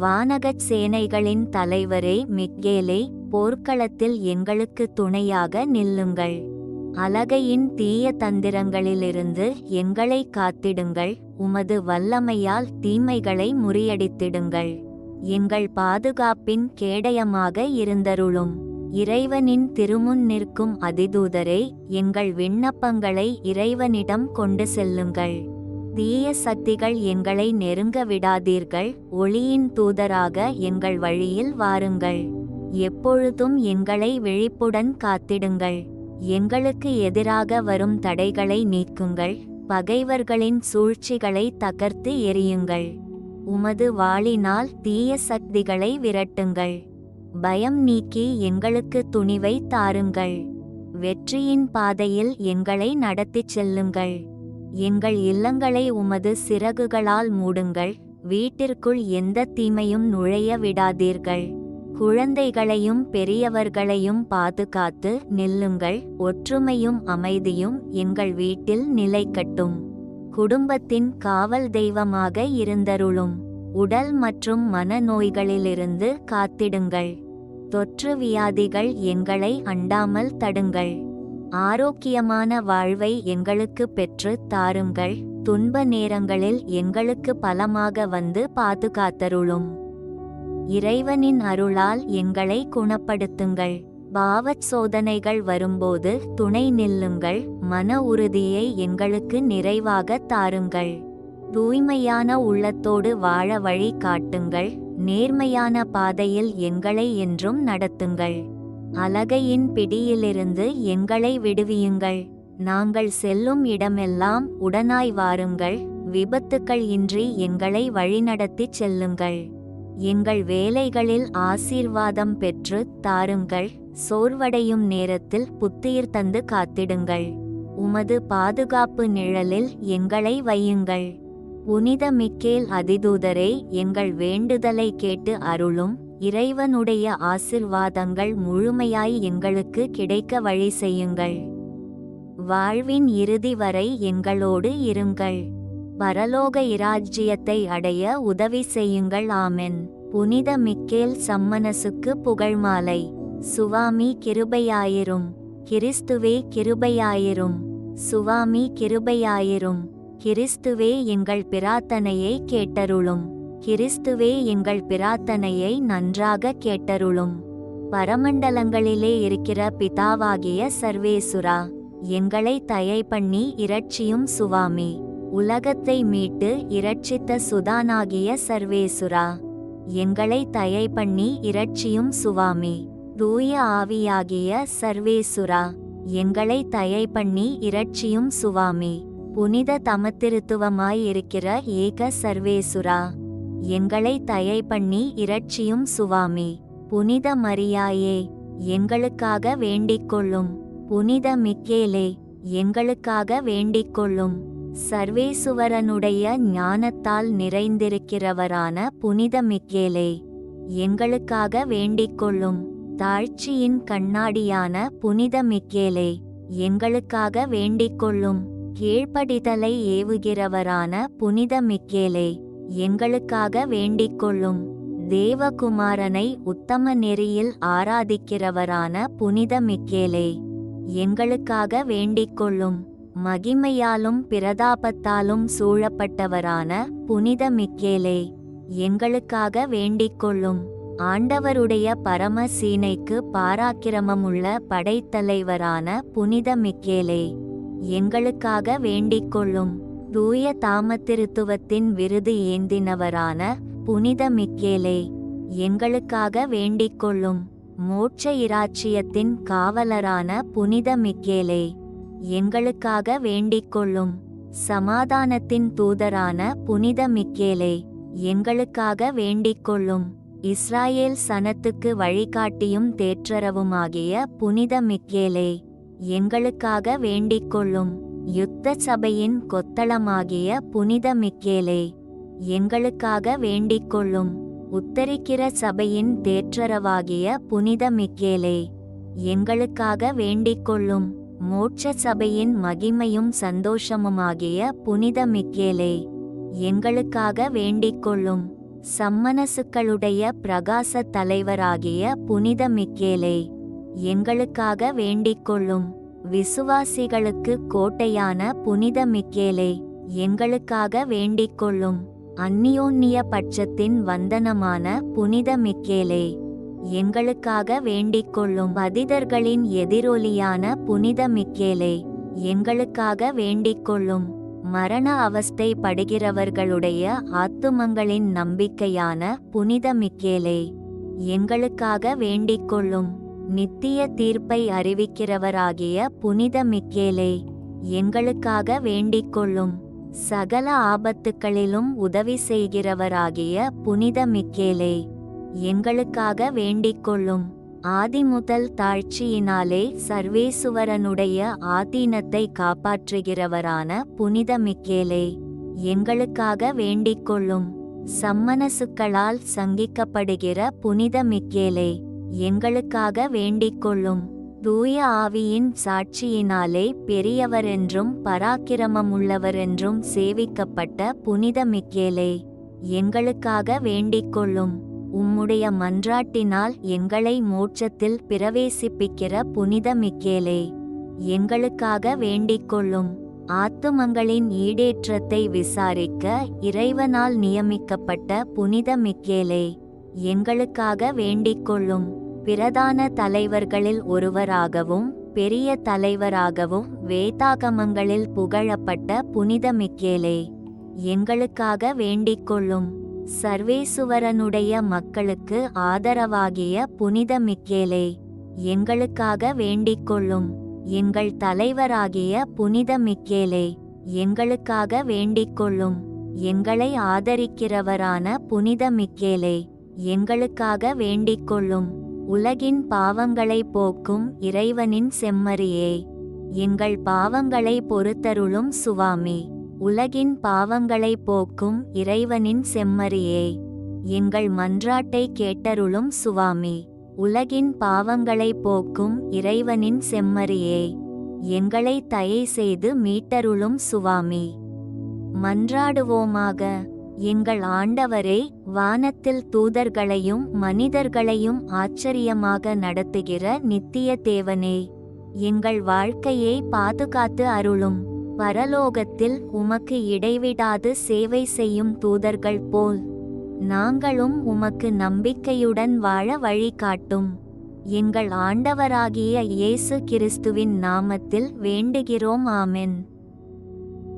வானகச் சேனைகளின் தலைவரே மிக்கேலே போர்க்களத்தில் எங்களுக்கு துணையாக நில்லுங்கள். அலகையின் தீய தந்திரங்களிலிருந்து எங்களை காத்திடுங்கள். உமது வல்லமையால் தீமைகளை முறியடித்திடுங்கள். எங்கள் பாதுகாப்பின் கேடயமாக இருந்தருளும். இறைவனின் திருமுன் நிற்கும் அதிதூதரே எங்கள் விண்ணப்பங்களை இறைவனிடம் கொண்டு செல்லுங்கள். தீய சக்திகள் எங்களை நெருங்க விடாதீர்கள். ஒளியின் தூதராக எங்கள் வழியில் வாருங்கள். எப்பொழுதும் எங்களை விழிப்புடன் காத்திடுங்கள். எங்களுக்கு எதிராக வரும் தடைகளை நீக்குங்கள். பகைவர்களின் சூழ்ச்சிகளை தகர்த்து எறியுங்கள். உமது வாளினால் தீய சக்திகளை விரட்டுங்கள். பயம் நீக்கி எங்களுக்கு துணிவை தாருங்கள். வெற்றியின் பாதையில் எங்களை நடத்திச் செல்லுங்கள். எங்கள் இல்லங்களை உமது சிறகுகளால் மூடுங்கள். வீட்டிற்குள் எந்த தீமையும் நுழைய விடாதீர்கள். குழந்தைகளையும் பெரியவர்களையும் பாதுகாத்து நில்லுங்கள். ஒற்றுமையும் அமைதியும் எங்கள் வீட்டில் நிலைக்கட்டும். குடும்பத்தின் காவல் தெய்வமாக இருந்தருளும். உடல் மற்றும் மனநோய்களிலிருந்து காத்திடுங்கள். தொற்று வியாதிகள் எங்களை அண்டாமல் தடுங்கள். ஆரோக்கியமான வாழ்வை எங்களுக்கு பெற்று தாருங்கள். துன்ப நேரங்களில் எங்களுக்கு பலமாக வந்து பாதுகாத்தருளும். இறைவனின் அருளால் எங்களை குணப்படுத்துங்கள். பாவச் சோதனைகள் வரும்போது துணை நில்லுங்கள். மன உறுதியை எங்களுக்கு நிறைவாக தாருங்கள். தூய்மையான உள்ளத்தோடு வாழ வழி காட்டுங்கள். நேர்மையான பாதையில் எங்களை என்றும் நடத்துங்கள். அலகையின் பிடியிலிருந்து எங்களை விடுவியுங்கள். நாங்கள் செல்லும் இடமெல்லாம் உடனாய் வாருங்கள். விபத்துக்கள் இன்றி எங்களை வழிநடத்திச் செல்லுங்கள். எங்கள் வேலைகளில் ஆசீர்வாதம் பெற்று தாருங்கள். சோர்வடையும் நேரத்தில் புத்துயிர் தந்து காத்திடுங்கள். உமது பாதுகாப்பு நிழலில் எங்களை வையுங்கள். புனித மிக்கேல் அதிதூதரே எங்கள் வேண்டுதலை கேட்டு அருளும். இறைவனுடைய ஆசிர்வாதங்கள் முழுமையாய் எங்களுக்கு கிடைக்க வழி செய்யுங்கள். வாழ்வின் இறுதி வரை எங்களோடு இருங்கள். பரலோக இராஜ்யத்தை அடைய உதவி செய்யுங்கள். ஆமென். புனித மிக்கேல் சம்மனசுக்கு புகழ்மாலை சுவாமி கிருபையாயிரும். கிறிஸ்துவே கிருபையாயிரும். சுவாமி கிருபையாயிரும். கிறிஸ்துவே எங்கள் பிரார்த்தனையை கேட்டருளும். கிறிஸ்துவே எங்கள் பிரார்த்தனையை நன்றாக கேட்டருளும். பரமண்டலங்களிலே இருக்கிற பிதாவாகிய சர்வேசுரா எங்களை தயை பண்ணி இரட்சியும் சுவாமி. உலகத்தை மீட்டு இரட்சித்த சுதானாகிய சர்வேசுரா எங்களை தயை பண்ணி இரட்சியும் சுவாமி. தூய ஆவியாகிய சர்வேசுரா எங்களை தயை பண்ணி இரட்சியும் சுவாமி. புனித தமத்திருத்துவமாய் இருக்கிற ஏக சர்வேசுரா எங்களை தயை பண்ணி இரட்சியும் சுவாமி. புனித மரியாயே எங்களுக்காக வேண்டிக்கொள்ளும். புனித மிக்கேலே எங்களுக்காக வேண்டிக்கொள்ளும். சர்வேசுவரனுடைய ஞானத்தால் நிறைந்திருக்கிறவரான புனித மிக்கேலே எங்களுக்காக வேண்டிக்கொள்ளும். தாழ்ச்சியின் கண்ணாடியான புனித மிக்கேலே எங்களுக்காக வேண்டிக்கொள்ளும். கீழ்ப்படிதலை ஏவுகிறவரான புனித மிக்கேலே எங்களுக்காக வேண்டிக்கொள்ளும். தேவகுமாரனை உத்தம நெறியில் ஆராதிக்கிறவரான புனித மிக்கேலே எங்களுக்காக வேண்டிக்கொள்ளும். மகிமையாலும் பிரதாபத்தாலும் சூழப்பட்டவரான புனித மிக்கேலே எங்களுக்காக வேண்டிக்கொள்ளும். ஆண்டவருடைய பரம சீனைக்கு பாராக்கிரமமுள்ள படைத்தலைவரான புனித மிக்கேலே எங்களுக்காக வேண்டிக்கொள்ளும். தூய தாமத்திருத்துவத்தின் விருது ஏந்தினவரான புனித மிக்கேலே எங்களுக்காக வேண்டிக்கொள்ளும் மோட்ச இராச்சியத்தின் காவலரான புனித மிக்கேலே எங்களுக்காக வேண்டிக்கொள்ளும் சமாதானத்தின் தூதரான புனித மிக்கேலே எங்களுக்காக வேண்டிக்கொள்ளும் இஸ்ராயேல் சனத்துக்கு வழிகாட்டியும் தேற்றரவுமாகிய புனித மிக்கேலே எங்களுக்காக வேண்டிக்கொள்ளும் யுத்த சபையின் கொத்தளமாகிய புனித மிக்கேலே எங்களுக்காக வேண்டிக்கொள்ளும் உத்தரிக்கிற சபையின் தேற்றரவாகிய புனித மிக்கேலே எங்களுக்காக வேண்டிக்கொள்ளும் மோட்ச சபையின் மகிமையும் சந்தோஷமுமாகிய புனித மிக்கேலே எங்களுக்காக வேண்டிக்கொள்ளும் சம்மனசுக்களுடைய பிரகாச தலைவராகிய புனித மிக்கேலே எங்களுக்காக வேண்டிக்கொள்ளும் விசுவாசிகளுக்கு கோட்டையான புனித மிக்கேலே எங்களுக்காக வேண்டிக்கொள்ளும் அந்நியோன்னிய பட்சத்தின் வந்தனமான புனித மிக்கேலே எங்களுக்காக வேண்டிக்கொள்ளும் பதிதர்களின் எதிரொலியான புனித மிக்கேலே எங்களுக்காக வேண்டிக்கொள்ளும் மரண அவஸ்தை படுகிறவர்களுடைய ஆத்துமங்களின் நம்பிக்கையான புனித மிக்கேலே எங்களுக்காக வேண்டிக்கொள்ளும் நித்திய தீர்ப்பை அறிவிக்கிறவராகிய புனித மிக்கேலே எங்களுக்காக வேண்டிக்கொள்ளும் சகல ஆபத்துக்களிலும் உதவி செய்கிறவராகிய புனித மிக்கேலே எங்களுக்காக வேண்டிக்கொள்ளும் ஆதிமுதல் தாழ்ச்சியினாலே சர்வேசுவரனுடைய ஆதீனத்தை காப்பாற்றுகிறவரான புனித மிக்கேலே எங்களுக்காக வேண்டிக்கொள்ளும் சம்மனசுக்களால் சங்கிக்கப்படுகிற புனித மிக்கேலே. எங்களுக்காக வேண்டிக்கொள்ளும். தூய ஆவியின் சாட்சியினாலே பெரியவரென்றும் பராக்கிரமமுள்ளவரென்றும் சேவிக்கப்பட்ட புனித மிக்கேலே எங்களுக்காக வேண்டிக்கொள்ளும். உம்முடைய மன்றாட்டினால் எங்களை மோட்சத்தில் பிரவேசிப்பிக்கிற புனித மிக்கேலே எங்களுக்காக வேண்டிக்கொள்ளும். ஆத்துமங்களின் ஈடேற்றத்தை விசாரிக்க இறைவனால் நியமிக்கப்பட்ட புனித மிக்கேலே. எங்களுக்காக வேண்டிக்கொள்ளும் பிரதான தலைவர்களில் ஒருவராகவும் பெரிய தலைவராகவும் வேதாகமங்களில் புகழப்பட்ட புனித மிக்கேலே எங்களுக்காக வேண்டிக்கொள்ளும் சர்வேசுவரனுடைய மக்களுக்கு ஆதரவாகிய புனித மிக்கேலே எங்களுக்காக வேண்டிக்கொள்ளும் எங்கள் தலைவராகிய புனித மிக்கேலே எங்களுக்காக வேண்டிக்கொள்ளும் எங்களை ஆதரிக்கிறவரான புனித மிக்கேலே எங்களுக்காக வேண்டிக்கொள்ளும். உலகின் பாவங்களை போக்கும் இறைவனின் செம்மறியே. எங்கள் பாவங்களை பொறுத்தருளும் சுவாமி. உலகின் பாவங்களை போக்கும் இறைவனின் செம்மறியே. எங்கள் மன்றாட்டை கேட்டருளும் சுவாமி. உலகின் பாவங்களை போக்கும் இறைவனின் செம்மறியே. எங்களை தயை செய்து மீட்டருளும் சுவாமி. மன்றாடுவோமாக. எங்கள் ஆண்டவரே வானத்தில் தூதர்களையும் மனிதர்களையும் ஆச்சரியமாக நடத்துகிற நித்திய தேவனே எங்கள் வாழ்க்கையை பாதுகாத்து அருளும். பரலோகத்தில் உமக்கு இடைவிடாது சேவை செய்யும் தூதர்கள் போல் நாங்களும் உமக்கு நம்பிக்கையுடன் வாழ வழிகாட்டும். எங்கள் ஆண்டவராகிய இயேசு கிறிஸ்துவின் நாமத்தில் வேண்டுகிறோம் ஆமென்.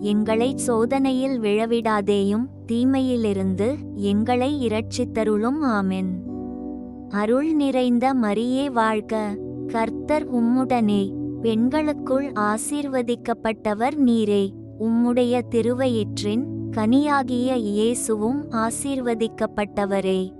எங்களை சோதனையில் விழவிடாதேயும் தீமையிலிருந்து எங்களை இரட்சித்தருளும் ஆமென். அருள் நிறைந்த மரியே வாழ்க. கர்த்தர் உம்முடனே. பெண்களுக்குள் ஆசீர்வதிக்கப்பட்டவர் நீரே. உம்முடைய திருவயிற்றின் கனியாகிய இயேசுவும் ஆசீர்வதிக்கப்பட்டவரே.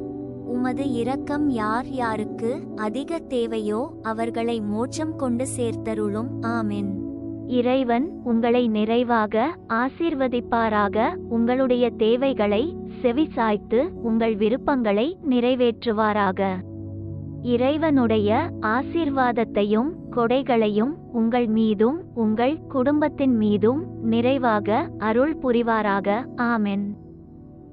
உமது இரக்கம் யார் யாருக்கு அதிக தேவையோ அவர்களை மோட்சம் கொண்டு சேர்த்தருளும். ஆமென். இறைவன் உங்களை நிறைவாக ஆசீர்வதிப்பாராக. உங்களுடைய தேவைகளை செவிசாய்த்து உங்கள் விருப்பங்களை நிறைவேற்றுவாராக. இறைவனுடைய ஆசீர்வாதத்தையும் கொடைகளையும் உங்கள் மீதும் உங்கள் குடும்பத்தின் மீதும் நிறைவாக அருள் புரிவாராக. ஆமென்.